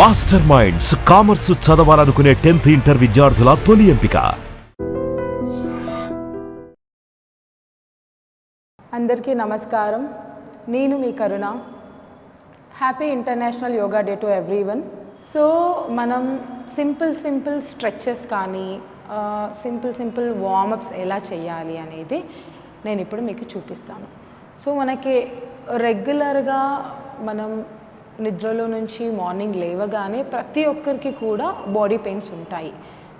Master minds commerce చదవాలనుకునే tenth inter విద్యార్థుల తొలి ఎంపిక. అందరికీ నమస్కారం. నేను మీ Karuna. Happy international yoga day to everyone so మనం సింపుల్ సింపుల్ స్ట్రెచెస్ కానీ సింపుల్ సింపుల్ వార్మప్స్ ఎలా చేయాలి అనేది నేను ఇప్పుడు మీకు చూపిస్తాను. సో మనకి రెగ్యులర్గా మనం నిద్రలో నుంచి మార్నింగ్ లేవగానే ప్రతి ఒక్కరికి కూడా బాడీ పెయిన్స్ ఉంటాయి.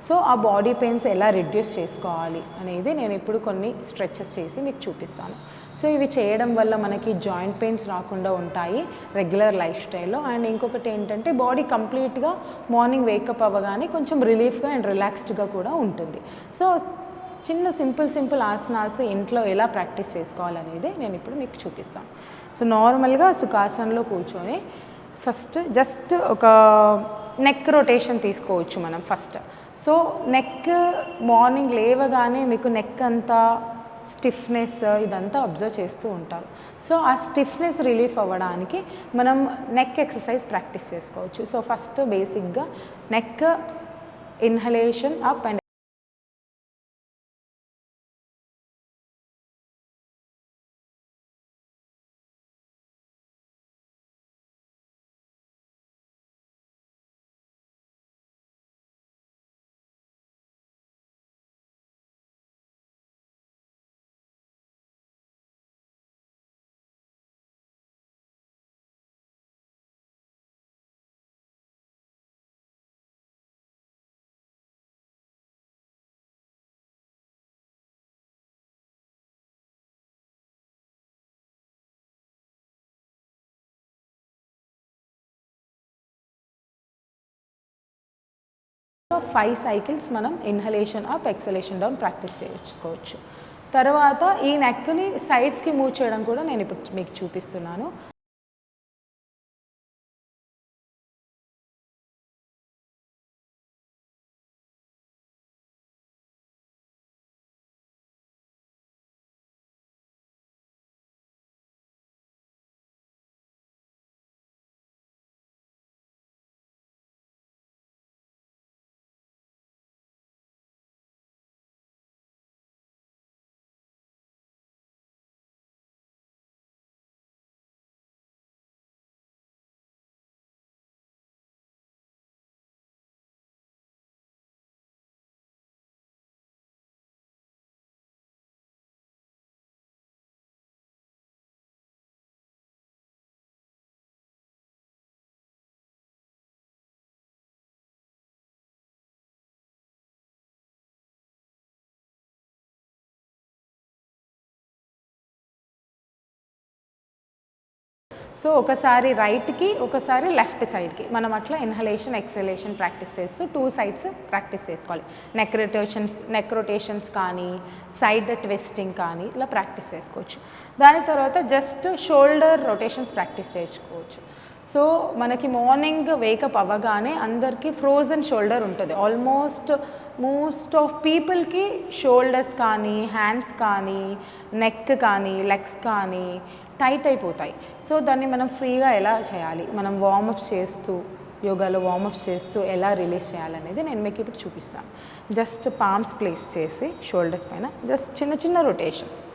సో ఆ బాడీ పెయిన్స్ ఎలా రిడ్యూస్ చేసుకోవాలి అనేది నేను ఇప్పుడు కొన్ని స్ట్రెచెస్ చేసి మీకు చూపిస్తాను. సో ఇవి చేయడం వల్ల మనకి జాయింట్ పెయిన్స్ రాకుండా ఉంటాయి రెగ్యులర్ లైఫ్ స్టైల్లో. అండ్ ఇంకొకటి ఏంటంటే బాడీ కంప్లీట్గా మార్నింగ్ వేకప్ అవ్వగానే కొంచెం రిలీఫ్గా అండ్ రిలాక్స్డ్గా కూడా ఉంటుంది. సో చిన్న సింపుల్ సింపుల్ ఆసనాస్ ఇంట్లో ఎలా ప్రాక్టీస్ చేసుకోవాలనేది నేను ఇప్పుడు మీకు చూపిస్తాను. సో నార్మల్గా సుఖాసనలో కూర్చొని ఫస్ట్ జస్ట్ ఒక నెక్ రొటేషన్ తీసుకోవచ్చు మనం ఫస్ట్. సో నెక్ మార్నింగ్ లేవగానే మీకు నెక్ అంతా స్టిఫ్నెస్ ఇదంతా అబ్జర్వ్ చేస్తూ ఉంటారు సో ఆ స్టిఫ్నెస్ రిలీఫ్ అవ్వడానికి మనం నెక్ ఎక్సర్సైజ్ ప్రాక్టీస్ చేసుకోవచ్చు. సో ఫస్ట్ బేసిక్గా neck inhalation up and five cycles మనం inhalation up exhalation down practice చేసుకోవచ్చు. తర్వాత ఈ నెక్ని సైడ్స్కి మూవ్ చేయడం కూడా నేను ఇప్పుడు మీకు చూపిస్తున్నాను. సో ఒకసారి రైట్కి ఒకసారి లెఫ్ట్ సైడ్కి. మనం అట్లా ఇన్హలేషన్ ఎక్సలేషన్ ప్రాక్టీస్ చేస్తూ టూ సైడ్స్ ప్రాక్టీస్ చేసుకోవాలి. నెక్ రొటేషన్స్ నెక్ రొటేషన్స్ కానీ సైడ్ ట్విస్టింగ్ కానీ ఇలా ప్రాక్టీస్ చేసుకోవచ్చు. దాని తర్వాత జస్ట్ షోల్డర్ రొటేషన్స్ ప్రాక్టీస్ చేసుకోవచ్చు. సో మనకి మార్నింగ్ వేకప్ అవ్వగానే అందరికీ ఫ్రోజన్ షోల్డర్ ఉంటుంది. ఆల్మోస్ట్ మోస్ట్ ఆఫ్ పీపుల్కి షోల్డర్స్ కానీ హ్యాండ్స్ కానీ నెక్ కానీ లెగ్స్ కానీ టైట్ అయిపోతాయి. సో దాన్ని మనం ఫ్రీగా ఎలా చేయాలి? మనం వార్మప్స్ చేస్తూ యోగాలో వార్మప్స్ చేస్తూ ఎలా రిలీజ్ చేయాలనేది నేను మీకు ఇప్పుడు చూపిస్తాను. జస్ట్ పామ్స్ ప్లేస్ చేసి షోల్డర్స్ పైన జస్ట్ చిన్న చిన్న రొటేషన్స్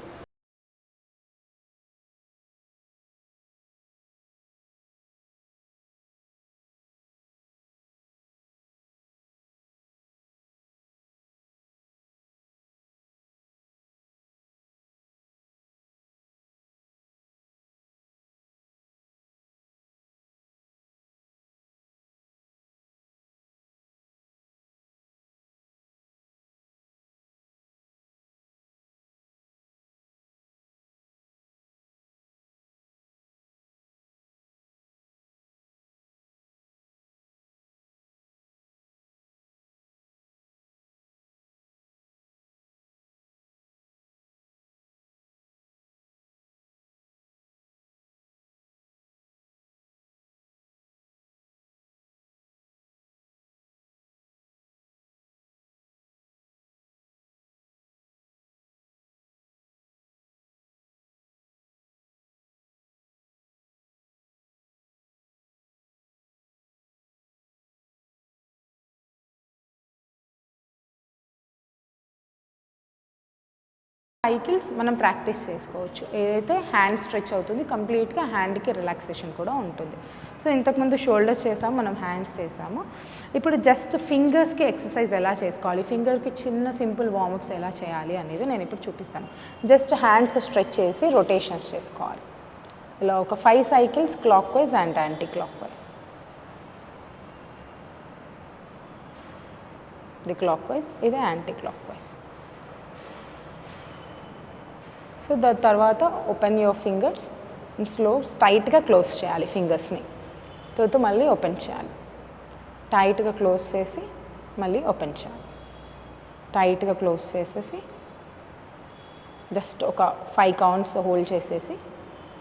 సైకిల్స్ మనం ప్రాక్టీస్ చేసుకోవచ్చు. ఏదైతే హ్యాండ్ స్ట్రెచ్ అవుతుంది కంప్లీట్గా హ్యాండ్కి రిలాక్సేషన్ కూడా ఉంటుంది. సో ఇంతకుముందు షోల్డర్స్ చేసాము మనం హ్యాండ్స్ చేసాము. ఇప్పుడు జస్ట్ ఫింగర్స్కి ఎక్సర్సైజ్ ఎలా చేసుకోవాలి ఫింగర్కి చిన్న సింపుల్ వార్మప్స్ ఎలా చేయాలి అనేది నేను ఇప్పుడు చూపిస్తాను. జస్ట్ హ్యాండ్స్ స్ట్రెచ్ చేసి రొటేషన్స్ చేసుకోవాలి. ఇలా ఒక five cycles clockwise and anticlockwise. ఇది క్లాక్ వైజ్ ఇది యాంటీ క్లాక్ వైజ్. సో దాని తర్వాత ఓపెన్ యువర్ ఫింగర్స్ స్లో టైట్గా క్లోజ్ చేయాలి ఫింగర్స్ని తర్వాత మళ్ళీ ఓపెన్ చేయాలి. టైట్గా క్లోజ్ చేసి మళ్ళీ ఓపెన్ చేయాలి. టైట్గా క్లోజ్ చేసేసి జస్ట్ ఒక ఫైవ్ కౌంట్స్ హోల్డ్ చేసేసి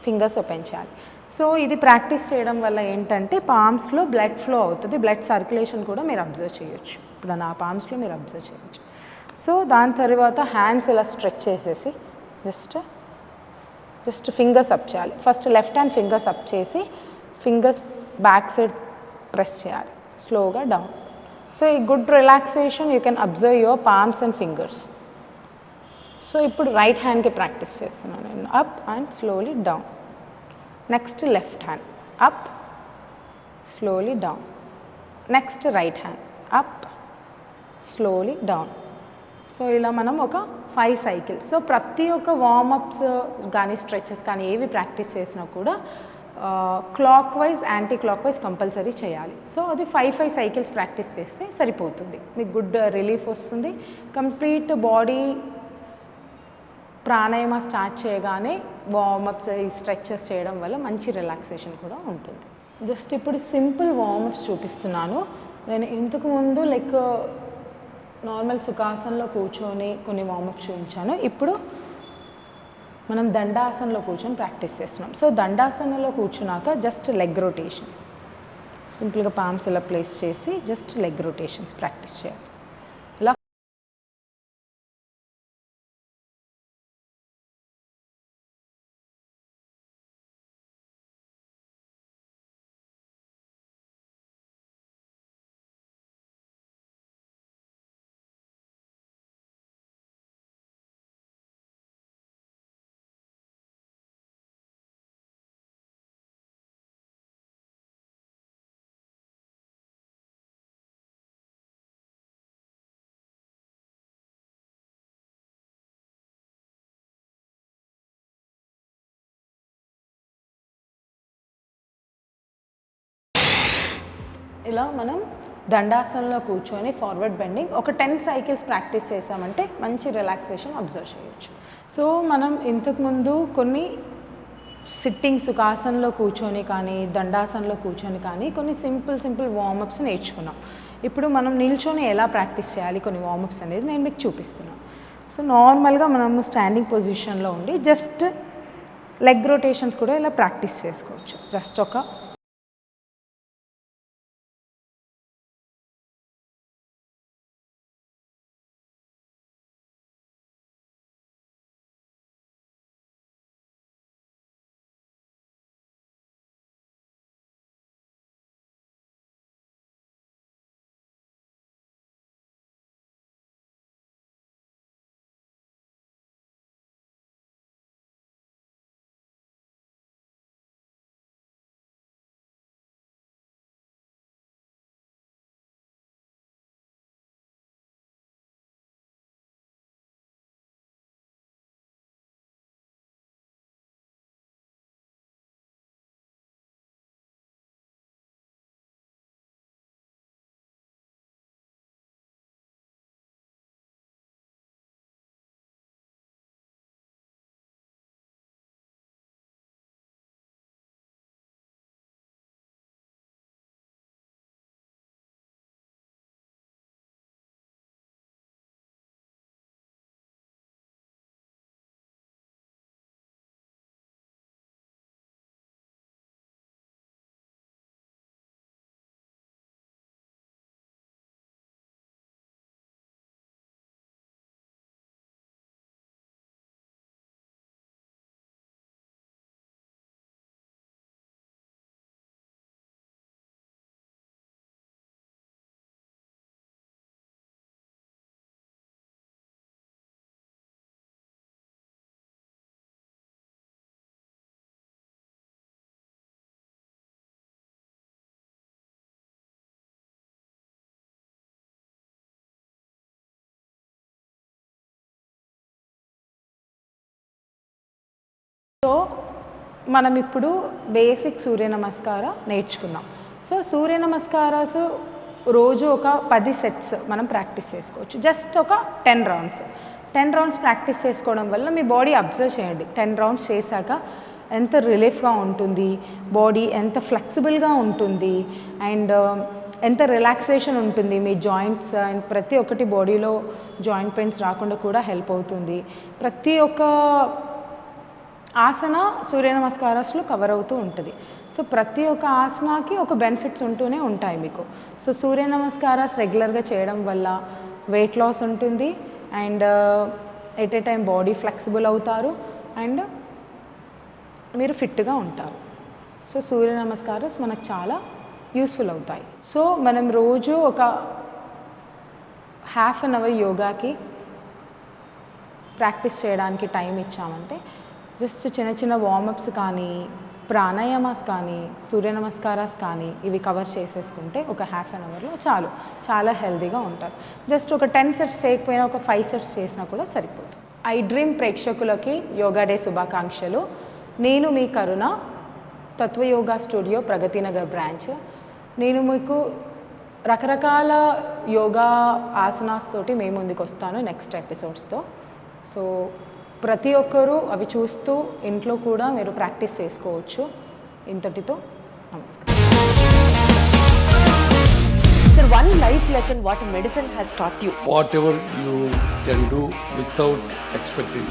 ఫింగర్స్ ఓపెన్ చేయాలి. సో ఇది ప్రాక్టీస్ చేయడం వల్ల ఏంటంటే పామ్స్లో బ్లడ్ ఫ్లో అవుతుంది. బ్లడ్ సర్క్యులేషన్ కూడా మీరు అబ్జర్వ్ చేయొచ్చు. ఇప్పుడు నా పామ్స్లో మీరు అబ్జర్వ్ చేయొచ్చు. సో దాని తర్వాత హ్యాండ్స్ ఇలా స్ట్రెచ్ చేసేసి జస్ట్ జస్ట్ ఫింగర్స్ అప్ చేయాలి. First left hand fingers up చేసి ఫింగర్స్ బ్యాక్ సైడ్ ప్రెస్ చేయాలి. స్లోగా డౌన్ సో ఈ good relaxation you can observe your palms and fingers so ఇప్పుడు రైట్ హ్యాండ్కి ప్రాక్టీస్ చేస్తున్నాను నేను. Up and slowly down next left hand up slowly down next right hand up slowly down so ఇలా మనం ఒక five cycles so ప్రతి ఒక్క warm-ups కానీ స్ట్రెచెస్ కానీ ఏవి ప్రాక్టీస్ చేసినా కూడా clockwise anti clock wise compulsory చేయాలి. సో అది ఫైవ్ ఫైవ్ సైకిల్స్ ప్రాక్టీస్ చేస్తే సరిపోతుంది. మీకు గుడ్ రిలీఫ్ వస్తుంది. కంప్లీట్ బాడీ ప్రాణాయామ స్టార్ట్ చేయగానే వార్మప్స్ ఈ స్ట్రెచెస్ చేయడం వల్ల మంచి రిలాక్సేషన్ కూడా ఉంటుంది. జస్ట్ ఇప్పుడు సింపుల్ వార్మప్స్ చూపిస్తున్నాను. నేను ఇంతకుముందు లైక్ నార్మల్ సుఖాసనంలో కూర్చొని కొన్ని వార్మప్ చూపించాను. ఇప్పుడు మనం దండాసనంలో కూర్చొని ప్రాక్టీస్ చేస్తున్నాం. సో దండాసనంలో కూర్చున్నాక జస్ట్ లెగ్ రొటేషన్ సింపుల్గా పామ్స్ ఇలా ప్లేస్ చేసి జస్ట్ లెగ్ రొటేషన్స్ ప్రాక్టీస్ చేయాలి. ఇలా మనం దండాసనంలో కూర్చొని ఫార్వర్డ్ బెండింగ్ ఒక టెన్ సైకిల్స్ ప్రాక్టీస్ చేసామంటే మంచి రిలాక్సేషన్ అబ్జర్వ్ చేయొచ్చు. సో మనం ఇంతకుముందు కొన్ని సిట్టింగ్ సుఖాసనంలో కూర్చొని కానీ దండాసనలో కూర్చొని కానీ కొన్ని సింపుల్ సింపుల్ వార్మప్స్ నేర్చుకున్నాం. ఇప్పుడు మనం నిల్చొని ఎలా ప్రాక్టీస్ చేయాలి కొన్ని వార్మప్స్ అనేది నేను మీకు చూపిస్తున్నాను. సో నార్మల్గా మనము స్టాండింగ్ పొజిషన్లో ఉండి జస్ట్ లెగ్ రొటేషన్స్ కూడా ఇలా ప్రాక్టీస్ చేసుకోవచ్చు. జస్ట్ ఒక సో మనం ఇప్పుడు బేసిక్ సూర్య నమస్కార నేర్చుకున్నాం. సో సూర్య నమస్కారాస్ రోజు ఒక పది సెట్స్ మనం ప్రాక్టీస్ చేసుకోవచ్చు. జస్ట్ ఒక ten rounds. Ten rounds practice చేసుకోవడం వల్ల మీ బాడీ అబ్జర్వ్ చేయండి. టెన్ రౌండ్స్ చేశాక ఎంత రిలీఫ్గా ఉంటుంది బాడీ ఎంత ఫ్లెక్సిబుల్గా ఉంటుంది అండ్ um, ఎంత రిలాక్సేషన్ ఉంటుంది. మీ జాయింట్స్ అండ్ ప్రతి ఒక్కటి బాడీలో జాయింట్ పెయిన్స్ రాకుండా కూడా హెల్ప్ అవుతుంది. ప్రతి ఒక్క ఆసన సూర్య నమస్కారాస్లో కవర్ అవుతూ ఉంటుంది. సో ప్రతి ఒక్క ఆసనాకి ఒక బెనిఫిట్స్ ఉంటూనే ఉంటాయి మీకు. సో సూర్య నమస్కారాస్ రెగ్యులర్గా చేయడం వల్ల వెయిట్ లాస్ ఉంటుంది and at a time body flexible అవుతారు అండ్ మీరు ఫిట్గా ఉంటారు. సో సూర్య నమస్కారాస్ మనకు చాలా యూస్ఫుల్ అవుతాయి. సో మనం రోజు ఒక హాఫ్ అన్ అవర్ యోగాకి ప్రాక్టీస్ చేయడానికి టైం ఇచ్చామంటే జస్ట్ చిన్న చిన్న వార్మప్స్ కానీ ప్రాణాయామాస్ కానీ సూర్య నమస్కారాస్ కానీ ఇవి కవర్ చేసేసుకుంటే ఒక హాఫ్ అన్ అవర్లో చాలు. చాలా హెల్తీగా ఉంటారు. జస్ట్ ఒక టెన్ సెట్స్ చేయకపోయినా ఒక ఫైవ్ సెట్స్ చేసినా కూడా సరిపోతుంది ఐ డ్రీమ్ ప్రేక్షకులకి యోగా డే శుభాకాంక్షలు. నేను మీ కరుణ తత్వయోగా స్టూడియో ప్రగతి నగర్ బ్రాంచ్. నేను మీకు రకరకాల యోగా ఆసనాస్ తోటి మేము ముందుకు వస్తాను నెక్స్ట్ ఎపిసోడ్స్తో. సో ప్రతి ఒక్కరూ అవి చూస్తూ ఇంట్లో కూడా మీరు ప్రాక్టీస్ చేసుకోవచ్చు. ఇంతటితో నమస్కారం. One life lesson what medicine has start you whatever you can do without expecting